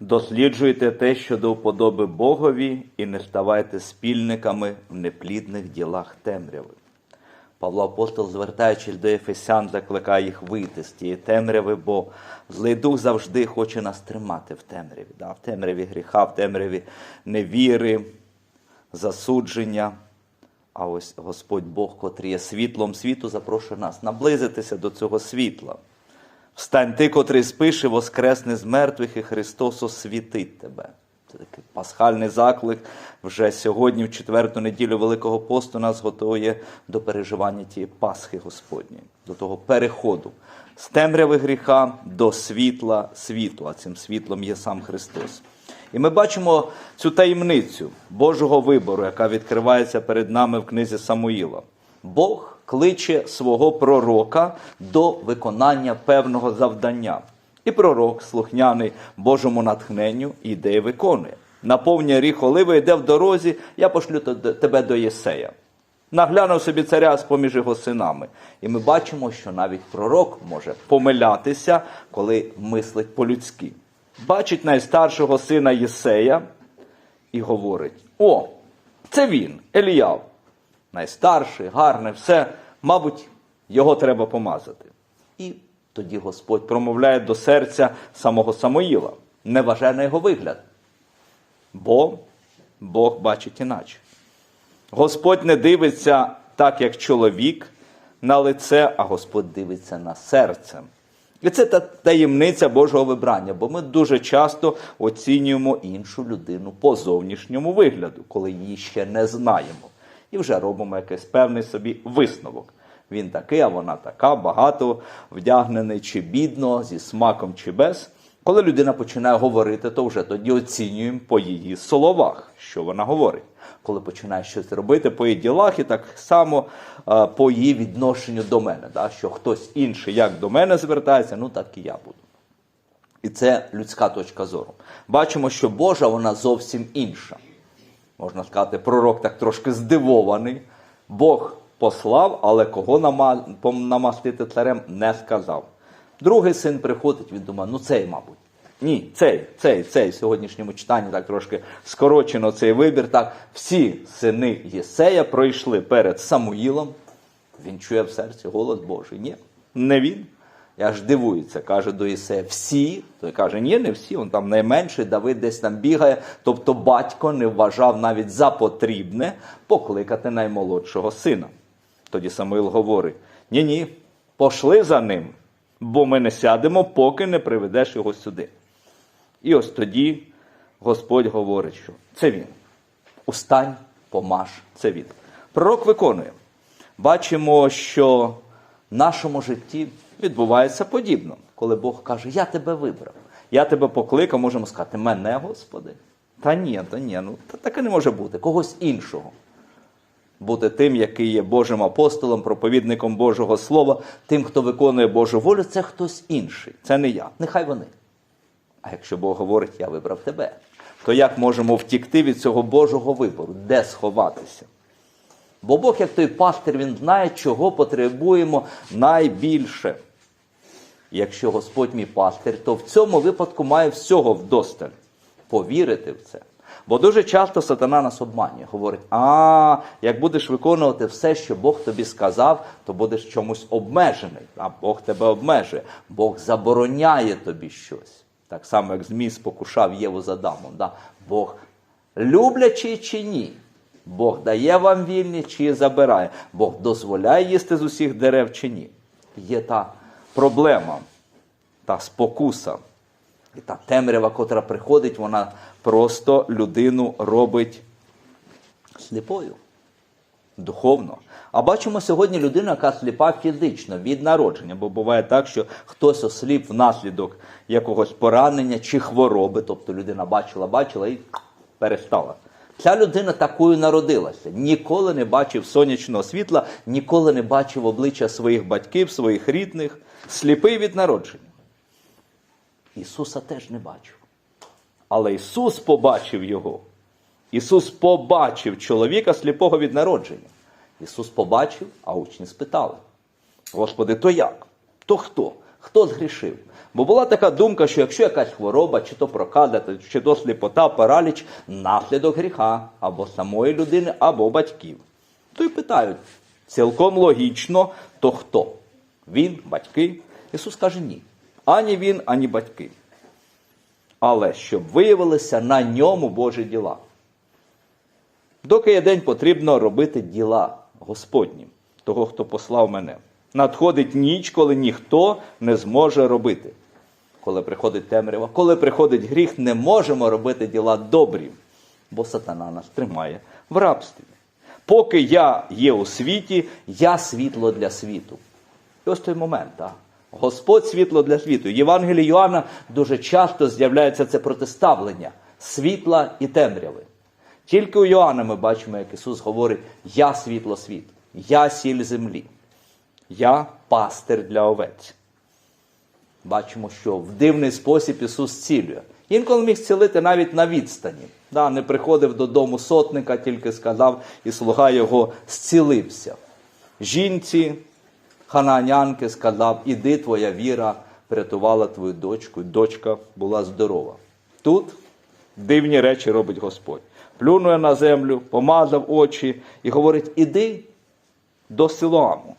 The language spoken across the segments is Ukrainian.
Досліджуйте те, що до вподоби Богові, і не ставайте спільниками в неплідних ділах темряви. Павло Апостол, звертаючись до Ефесян, закликає їх вийти з тієї темряви, бо злий дух завжди хоче нас тримати в темряві. Да? В темряві гріха, в темряві невіри, засудження. А ось Господь Бог, котрий є світлом світу, запрошує нас наблизитися до цього світла. Встань ти, котрий спиш, і воскресне з мертвих, і Христос освітить тебе. Це такий пасхальний заклик. Вже сьогодні, в четверту неділю Великого посту, нас готує до переживання тієї Пасхи Господньої, до того переходу з темряви гріха до світла світу, а цим світлом є сам Христос. І ми бачимо цю таємницю Божого вибору, яка відкривається перед нами в книзі Самуїла. Бог кличе свого пророка до виконання певного завдання. І пророк, слухняний Божому натхненню, іде і виконує. Наповнює ріг оливи, йде в дорозі, я пошлю тебе до Єсея. Наглянув собі царя з поміж його синами. І ми бачимо, що навіть пророк може помилятися, коли мислить по-людськи. Бачить найстаршого сина Єсея і говорить: О, це він, Еліяв. Найстарший, гарний, все, мабуть, його треба помазати. І тоді Господь промовляє до серця самого Самоїла. Не вважай на його вигляд. Бо Бог бачить іначе. Господь не дивиться так, як чоловік на лице, а Господь дивиться на серце. І це та таємниця Божого вибрання, бо ми дуже часто оцінюємо іншу людину по зовнішньому вигляду, коли її ще не знаємо. І вже робимо якийсь певний собі висновок. Він такий, а вона така, багато вдягнений чи бідно, зі смаком чи без. Коли людина починає говорити, то вже тоді оцінюємо по її словах, що вона говорить. Коли починає щось робити по її ділах, і так само е, по її відношенню до мене, да, що хтось інший як до мене звертається, ну так і я буду. І це людська точка зору. Бачимо, що Божа вона зовсім інша. Можна сказати, пророк так трошки здивований. Бог послав, але кого нама- намастити царем не сказав. Другий син приходить, він думає, ну цей, мабуть. Ні, цей, цей, цей в сьогоднішньому читанні так трошки скорочено цей вибір. Так, всі сини Єсея пройшли перед Самуїлом. Він чує в серці голос Божий. Ні, не він. Я ж дивується, каже до Єсея, всі. Той каже, ні, не всі, він там найменший, Давид десь там бігає. Тобто батько не вважав навіть за потрібне покликати наймолодшого сина. Тоді Самуїл говорить: ні, ні, пошли за ним, бо ми не сядемо, поки не приведеш його сюди. І ось тоді Господь говорить, що це він. Устань, помаж, це він. Пророк виконує. Бачимо, що в нашому житті відбувається подібно, коли Бог каже: Я тебе вибрав, я тебе покликав, можемо сказати, мене, Господи. Та ні, та ні, ну та таке не може бути, когось іншого. Бути тим, який є Божим апостолом, проповідником Божого Слова, тим, хто виконує Божу волю, це хтось інший. Це не я. Нехай вони. А якщо Бог говорить, я вибрав тебе, то як можемо втікти від цього Божого вибору? Де сховатися? Бо Бог, як той пастир, він знає, чого потребуємо найбільше. Якщо Господь мій пастир, то в цьому випадку має всього вдосталь. Повірити в це. Бо дуже часто сатана нас обманює, говорить: а як будеш виконувати все, що Бог тобі сказав, то будеш чомусь обмежений. А Бог тебе обмежує. Бог забороняє тобі щось. Так само, як Змій спокушав Єву з Адамом. Да? Бог люблячий чи ні? Бог дає вам вільні чи забирає? Бог дозволяє їсти з усіх дерев чи ні? Є та проблема, та спокуса. І та темрява, котра приходить, вона просто людину робить сліпою, духовно. А бачимо сьогодні людину, яка сліпа фізично від народження, бо буває так, що хтось осліп внаслідок якогось поранення чи хвороби, тобто людина бачила, бачила і перестала. Ця людина такою народилася, ніколи не бачив сонячного світла, ніколи не бачив обличчя своїх батьків, своїх рідних, сліпий від народження. Ісуса теж не бачив. Але Ісус побачив його. Ісус побачив чоловіка сліпого від народження. Ісус побачив, а учні спитали: Господи, то як? То хто? Хто згрішив? Бо була така думка, що якщо якась хвороба, чи то проказа, чи то сліпота, параліч, наслідок гріха або самої людини, або батьків. То й питають, цілком логічно, то хто? Він, батьки? Ісус каже ні. Ані він, ані батьки. Але щоб виявилися на ньому Божі діла. Доки є день, потрібно робити діла Господні, того, хто послав мене. Надходить ніч, коли ніхто не зможе робити. Коли приходить темрява, коли приходить гріх, не можемо робити діла добрі, бо сатана нас тримає в рабстві. Поки я є у світі, я світло для світу. І ось той момент. А? Господь світло для світу. В Євангелії Йоанна дуже часто з'являється це протиставлення світла і темряви. Тільки у Йоанна ми бачимо, як Ісус говорить: Я світло світу, я сіль землі, я пастир для овець. Бачимо, що в дивний спосіб Ісус цілює. Інколи міг цілити навіть на відстані. Да, не приходив додому сотника, тільки сказав, і слуга його зцілився. Жінці, хананянки сказав, іди твоя віра врятувала твою дочку, дочка була здорова. Тут дивні речі робить Господь. Плюнує на землю, помазав очі і говорить: іди до Силоаму,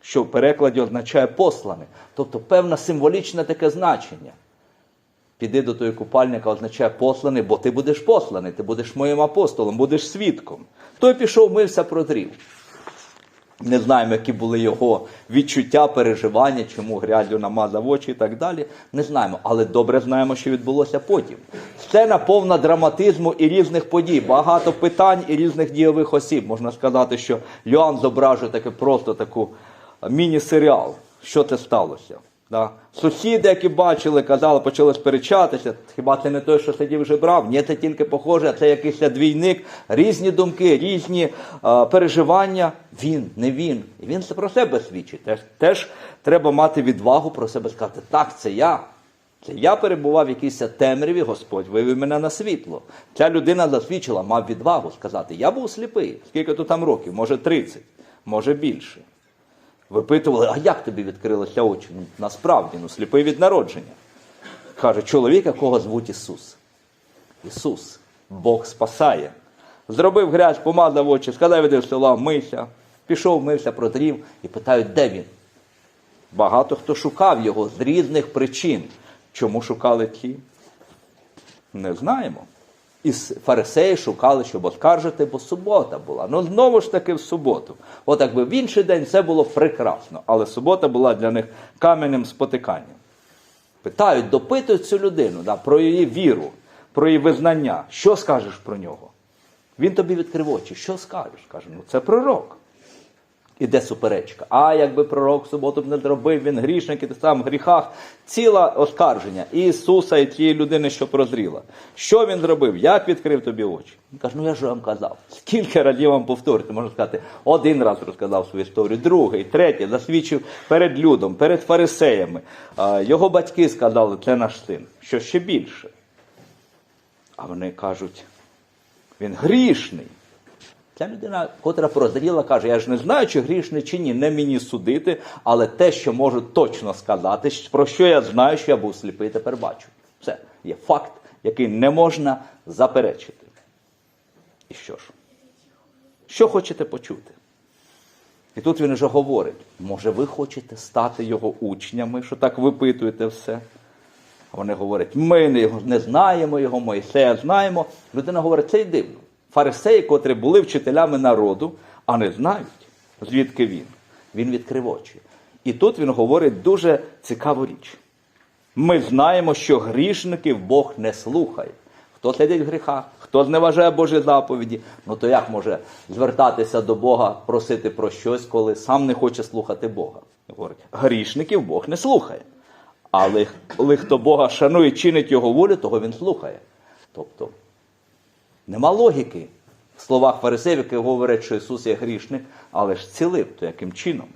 що в перекладі означає послане, тобто певне символічне таке значення. Піди до тої купальника означає посланий, бо ти будеш посланий, ти будеш моїм апостолом, будеш свідком. Той пішов, мився, продрів. Не знаємо, які були його відчуття, переживання, чому грязю намазав очі і так далі. Не знаємо, але добре знаємо, що відбулося потім. Сцена повна драматизму і різних подій, багато питань і різних дійових осіб. Можна сказати, що Йоанн зображує таке просто таку міні-серіал, що це сталося. Да. Сусіди, які бачили, казали, почали сперечатися. Хіба це не той, що сидів вже брав? Ні, це тільки похоже, це якийсь двійник, різні думки, різні е, переживання. Він, не він. І він це про себе свідчить. Теж, теж треба мати відвагу про себе сказати, так, це я. Це я перебував в якійсь темряві, Господь вивів мене на світло. Ця людина засвідчила, мав відвагу сказати, я був сліпий. Скільки то там років? Може 30, може більше. Випитували, а як тобі відкрилися очі? Ну, насправді, ну сліпий від народження. Каже, чоловік, якого звуть Ісус. Ісус, Бог спасає. Зробив грязь, помазав очі, сказав, іди в села, мийся. Пішов, мився, протрів і питають, де він? Багато хто шукав його з різних причин. Чому шукали ті? Не знаємо. І фарисеї шукали, щоб оскаржити, бо субота була. Ну знову ж таки в суботу. От якби в інший день все було прекрасно, але субота була для них каменем спотиканням. Питають, допитують цю людину да, про її віру, про її визнання. Що скажеш про нього? Він тобі відкрив очі. Що скажеш? Каже, ну це пророк. Іде суперечка. А якби пророк суботу б не зробив, він грішник і ти сам в гріхах. Ціле оскарження Ісуса, і тієї людини, що прозріла. Що він зробив? Як відкрив тобі очі? Він каже, ну я ж вам казав. Скільки разів вам повторити? Можна сказати, один раз розказав свою історію, другий, третій, засвідчив перед людом, перед фарисеями. Його батьки сказали, це наш син. Що ще більше? А вони кажуть, він грішний. Ця людина, котра прозріла, каже: я ж не знаю, чи грішний, чи ні, не мені судити, але те, що можу точно сказати, про що я знаю, що я був сліпий, тепер бачу. Це є факт, який не можна заперечити. І що ж? Що хочете почути? І тут він вже говорить: може, ви хочете стати його учнями, що так випитуєте все? Вони говорять, ми не, знаємо його, Мойсея знаємо. Людина говорить, це й дивно. Фарисеї, котрі були вчителями народу, а не знають, звідки він. Він відкрив очі. І тут він говорить дуже цікаву річ. Ми знаємо, що грішників Бог не слухає. Хто сидить в гріхах, хто зневажає Божі заповіді, ну то як може звертатися до Бога, просити про щось, коли сам не хоче слухати Бога? Говорить, грішників Бог не слухає. Але коли хто Бога шанує, чинить його волю, того він слухає. Тобто нема логіки в словах фарисеїв, які говорять, що Ісус є грішник, але ж цілив, то яким чином?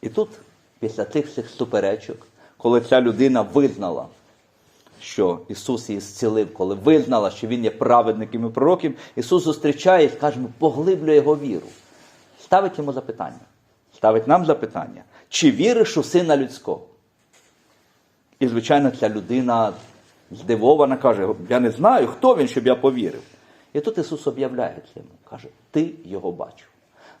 І тут, після тих всіх суперечок, коли ця людина визнала, що Ісус її зцілив, коли визнала, що Він є праведником і пророком, Ісус зустрічає і, скажімо, поглиблює його віру. Ставить йому запитання. Ставить нам запитання. чи віриш у сина людського? І, звичайно, ця людина здивована каже: Я не знаю, хто він, щоб я повірив. І тут Ісус об'являє йому, каже, ти його бачив.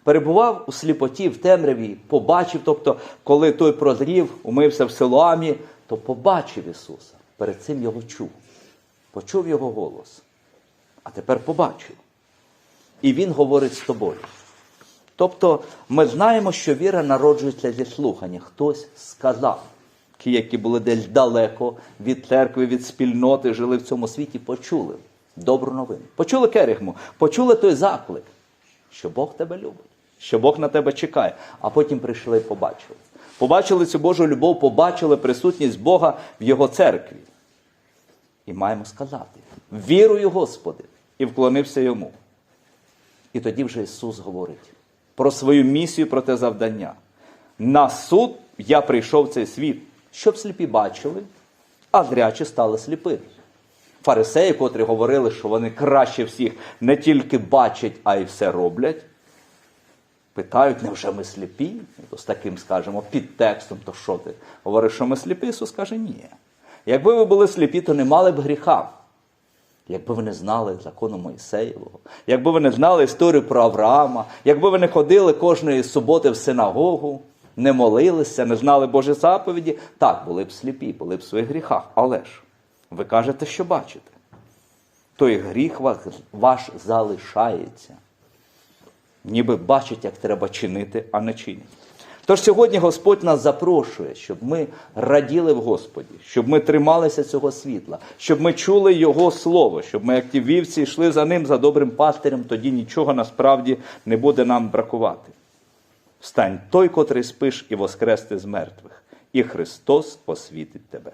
Перебував у сліпоті, в темряві, побачив, тобто, коли той прозрів, умився в Силуамі, то побачив Ісуса. Перед цим його чув, почув його голос, а тепер побачив. І Він говорить з тобою. Тобто ми знаємо, що віра народжується зі слухання. Хтось сказав. Ті, які були десь далеко від церкви, від спільноти, жили в цьому світі, почули добру новину. Почули Керігму, почули той заклик, що Бог тебе любить, що Бог на тебе чекає. А потім прийшли і побачили. Побачили цю Божу любов, побачили присутність Бога в Його церкві. І маємо сказати: вірую, Господи, і вклонився йому. І тоді вже Ісус говорить про свою місію, про те завдання. На суд я прийшов в цей світ, щоб сліпі бачили, а зрячі стали сліпими. Фарисеї, котрі говорили, що вони краще всіх не тільки бачать, а й все роблять, питають, невже ми сліпі? То з таким скажемо підтекстом, то що ти? Говориш, що ми сліпі? Ісус каже, ні. Якби ви були сліпі, то не мали б гріха. Якби ви не знали закону Моїсеєвого, якби ви не знали історію про Авраама, якби ви не ходили кожної суботи в синагогу, не молилися, не знали Божі заповіді, так, були б сліпі, були б в своїх гріхах. Але ж ви кажете, що бачите. Той гріх ваш, залишається. Ніби бачить, як треба чинити, а не чинять. Тож сьогодні Господь нас запрошує, щоб ми раділи в Господі, щоб ми трималися цього світла, щоб ми чули Його Слово, щоб ми, як ті вівці, йшли за ним, за добрим пастирем, тоді нічого насправді не буде нам бракувати. Встань той, котрий спиш, і воскрести з мертвих, і Христос освітить тебе.